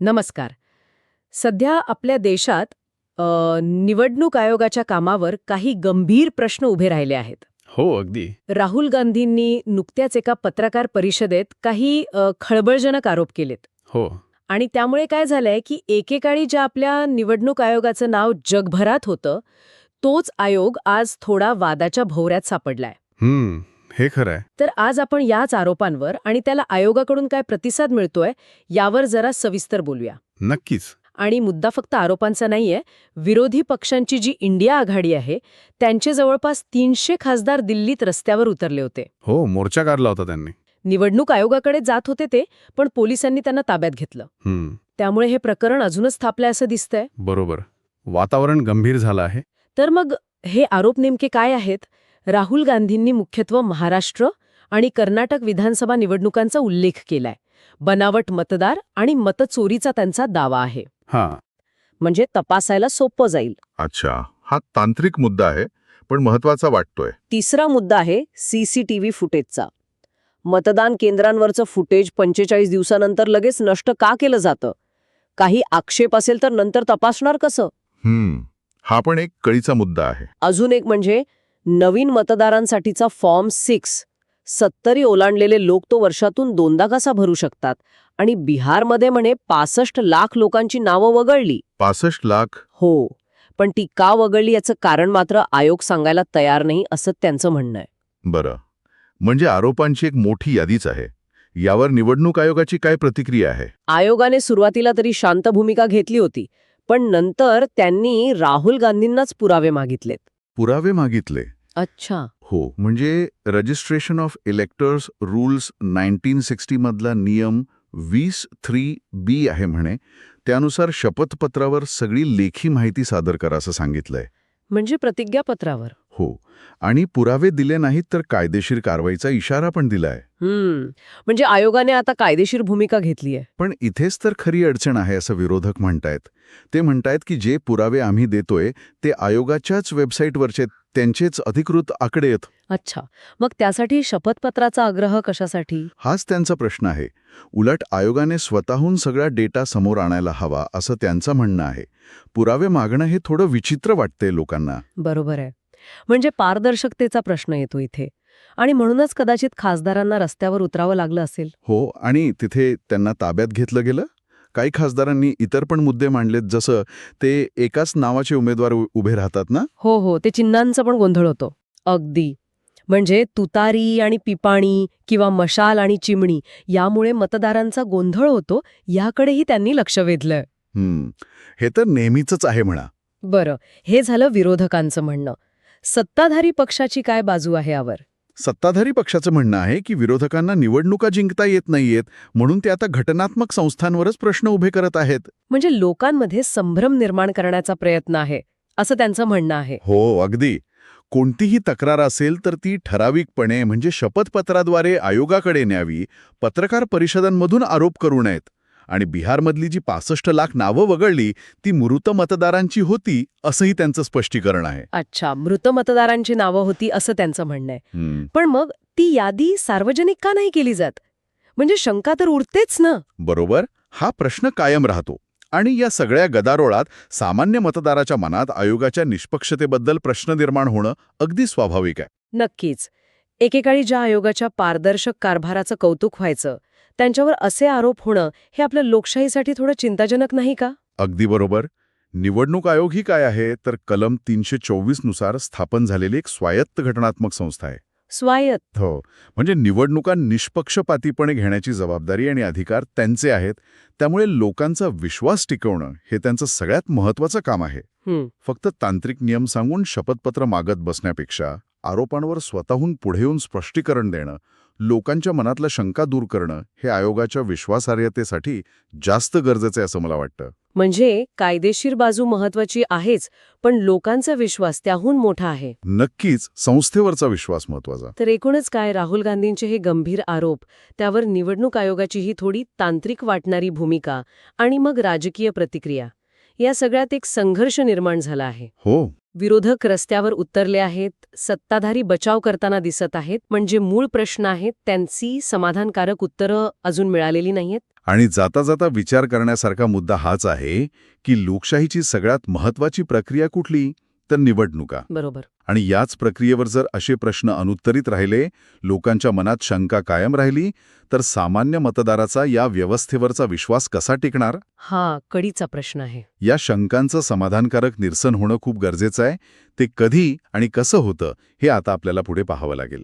नमस्कार. सध्या आपल्या देशात अ, निवडणूक आयोगाच्या कामावर काही गंभीर प्रश्न उभे राहिले आहेत. हो अगदी. राहुल गांधींनी नुकत्याच एका पत्रकार परिषदेत काही अ, खळबळजनक आरोप केलेत. हो. आणि त्यामुळे काय झालंय की एकेकाळी ज्या आपल्या निवडणूक आयोगाचं नाव जगभरात होतं तोच आयोग आज थोडा वादाच्या भोवऱ्यात सापडलाय. हम्म. हे खरं आहे. तर आज आपण याच आरोपांवर आणि त्याला आयोगाकडून काय प्रतिसाद मिळतोय यावर जरा सविस्तर बोलूया. नक्कीच. आणि मुद्दा फक्त आरोपांचा नाहीये विरोधी पक्षांची जी इंडिया आघाडी आहे त्यांचे जवळपास तीनशे खासदार दिल्लीत रस्त्यावर उतरले होते. हो मोर्चा काढला होता त्यांनी. निवडणूक आयोगाकडे जात होते ते पण पोलिसांनी त्यांना ताब्यात घेतलं. हम्म. त्यामुळे हे प्रकरण अजूनच थापलंय असं दिसतंय. बरोबर. वातावरण गंभीर झालं आहे. तर मग हे आरोप नेमके काय आहेत? राहुल गांधींनी मुख्यत्व महाराष्ट्र आणि कर्नाटक विधानसभा निवडणुकांचा उल्लेख केलाय. बनावट मतदार आणि मतचोरीचा त्यांचा दावा आहे. हा. म्हणजे तपासायला सोपं जाईल. अच्छा. हा तांत्रिक मुद्दा आहे पण महत्त्वाचा वाटतोय. तिसरा मुद्दा आहे सीसीटीव्ही फुटेजचा. मतदान केंद्रांवरचं फुटेज पंचेचाळीस दिवसानंतर लगेच नष्ट का केलं जातं? काही आक्षेप असेल तर नंतर तपासणार कसं? हम्म. हा पण एक कळीचा मुद्दा आहे. अजून एक म्हणजे नवीन मतदारांसाठीचा फॉर्म सिक्स. सत्तरी ओलांडलेले लोक तो वर्षातून दोनदा कसा भरू शकतात? आणि बिहारमध्ये म्हणे पासष्ट लाख लोकांची नावं वगळली. पासष्ट लाख? हो. पण ती का वगळली याचं कारण मात्र आयोग सांगायला तयार नाही असं त्यांचं म्हणणं आहे. बरं. म्हणजे आरोपांची एक मोठी यादीच आहे. यावर निवडणूक आयोगाची काय प्रतिक्रिया आहे? आयोगाने सुरुवातीला तरी शांत भूमिका घेतली होती पण नंतर त्यांनी राहुल गांधींनाच पुरावे मागितलेत. पुरावे मागितले? अच्छा. हो म्हणजे registration of electors rules nineteen sixty मधला नियम वीस थ्री बी आहे म्हणे. त्यानुसार शपथपत्रावर सगळी लेखी माहिती सादर करा असं सांगितलंय. म्हणजे प्रतिज्ञापत्रावर. हो. आणि पुरावे दिले नाहीत तर कायदेशीर कारवाईचा इशारा पण दिलाय. म्हणजे आयोगाने आता कायदेशीर भूमिका घेतलीय पण इथेच तर खरी अडचण आहे असं विरोधक म्हणतायत. ते म्हणतायत की जे पुरावे आम्ही देतोय ते आयोगाच्याच वेबसाईटवरचे त्यांचेच अधिकृत आकडे आहेत. अच्छा. मग त्यासाठी शपथपत्राचा आग्रह कशासाठी? हाच त्यांचा प्रश्न आहे. उलट आयोगाने स्वतःहून सगळा डेटा समोर आणायला हवा असं त्यांचं म्हणणं आहे. पुरावे मागणं हे थोडं विचित्र वाटतंय लोकांना. बरोबर आहे. म्हणजे पारदर्शकतेचा प्रश्न येतो इथे. आणि म्हणूनच कदाचित खासदारांना रस्त्यावर उतरावं लागलं असेल. हो आणि तिथे त्यांना ताब्यात घेतलं गेलं? काही खासदारांनी इतर पण मुद्दे मांडलेत जसं ते एकाच नावाचे उमेदवार उभे राहतात ना? हो हो ते चिन्हांचा पण गोंधळ होतो. अगदी. म्हणजे तुतारी आणि पिपाणी किंवा मशाल आणि चिमणी यामुळे मतदारांचा गोंधळ होतो याकडेही त्यांनी लक्ष वेधलंय हे तर नेहमीच आहे म्हणा. बरं. हे झालं विरोधकांचं म्हणणं. सत्ताधारी पक्षाची काय बाजू आहे यावर? सत्ताधारी पक्षाचं म्हणणं आहे की विरोधकांना निवडणुका जिंकता येत नाहीयेत म्हणून ते आता घटनात्मक संस्थांवरच प्रश्न उभे करत आहेत. म्हणजे लोकांमध्ये संभ्रम निर्माण करण्याचा प्रयत्न आहे असं त्यांचं म्हणणं आहे. हो अगदी. कोणतीही तक्रार असेल तर ती ठराविकपणे म्हणजे शपथपत्राद्वारे आयोगाकडे न्यावी पत्रकार परिषदांमधून आरोप करू नयेत. आणि बिहारमधली जी पासष्ट लाख नावं वगळली ती मृत मतदारांची होती असंही त्यांचं स्पष्टीकरण आहे. अच्छा मृत मतदारांची नावं होती असं त्यांचं म्हणणं आहे. पण मग ती यादी सार्वजनिक का नाही केली जात? म्हणजे शंका तर उरतेच ना. बरोबर हा प्रश्न कायम राहतो. आणि या सगळ्या गदारोळात सामान्य मतदाराच्या मनात आयोगाच्या निष्पक्षतेबद्दल प्रश्न निर्माण होणं अगदी स्वाभाविक आहे. नक्कीच. एकेकाळी ज्या आयोगाच्या पारदर्शक कारभाराचं कौतुक व्हायचं त्यांच्यावर असे आरोप होणं हे आपल्या लोकशाहीसाठी थोडं चिंताजनक नाही का? अगदी बरोबर. निवडणूक आयोग ही काय आहे? तर कलम तीनशे चोवीसनुसार स्थापन झालेली एक स्वायत्त घटनात्मक संस्था आहे. स्वायत्त. हो. म्हणजे निवडणुका निष्पक्षपातीपणे घेण्याची जबाबदारी आणि अधिकार त्यांचे आहेत. त्यामुळे लोकांचा विश्वास टिकवणं हे त्यांचं सगळ्यात महत्वाचं काम आहे. फक्त तांत्रिक नियम सांगून शपथपत्र मागत बसण्यापेक्षा आरोपांवर स्वतःहून पुढे येऊन स्पष्टीकरण देणं लोकांच्या मनातल्या शंका दूर करणं हे आयोगाच्या विश्वासार्हतेसाठी जास्त गरजेचं आहे असं मला वाटतं. म्हणजे कायदेशीर बाजू महत्वाची आहेच पण लोकांचा विश्वास त्याहून मोठा आहे. नक्कीच संस्थेवरचा विश्वास महत्त्वाचा तर एकूणच काय राहुल गांधींचे हे गंभीर आरोप त्यावर निवडणूक आयोगाची ही थोडी तांत्रिक वाटणारी भूमिका आणि मग राजकीय प्रतिक्रिया या सगळ्यात एक संघर्ष निर्माण झाला आहे. हो. विरोधक रस्त्यावर उतरले आहेत सत्ताधारी बचाव करताना दिसत आहेत म्हणजे मूळ प्रश्न आहेत त्यांची समाधानकारक उत्तरं अजून मिळालेली नाहीयेत. आणि जाता जाता विचार करण्यासारखा मुद्दा हाच आहे की लोकशाहीची सगळ्यात महत्वाची प्रक्रिया कुठली? तर निवडणुका बरोबर. आणि याच प्रक्रियेवर जर असे प्रश्न अनुत्तरित राहिले लोकांच्या मनात शंका कायम राहिली तर सामान्य मतदाराचा या व्यवस्थेवरचा विश्वास कसा टिकणार? हा कडीचा प्रश्न आहे. या शंकांचं समाधानकारक निरसन होणं खूप गरजेचं आहे. ते कधी आणि कसं होतं हे आता आपल्याला पुढे पाहावं लागेल.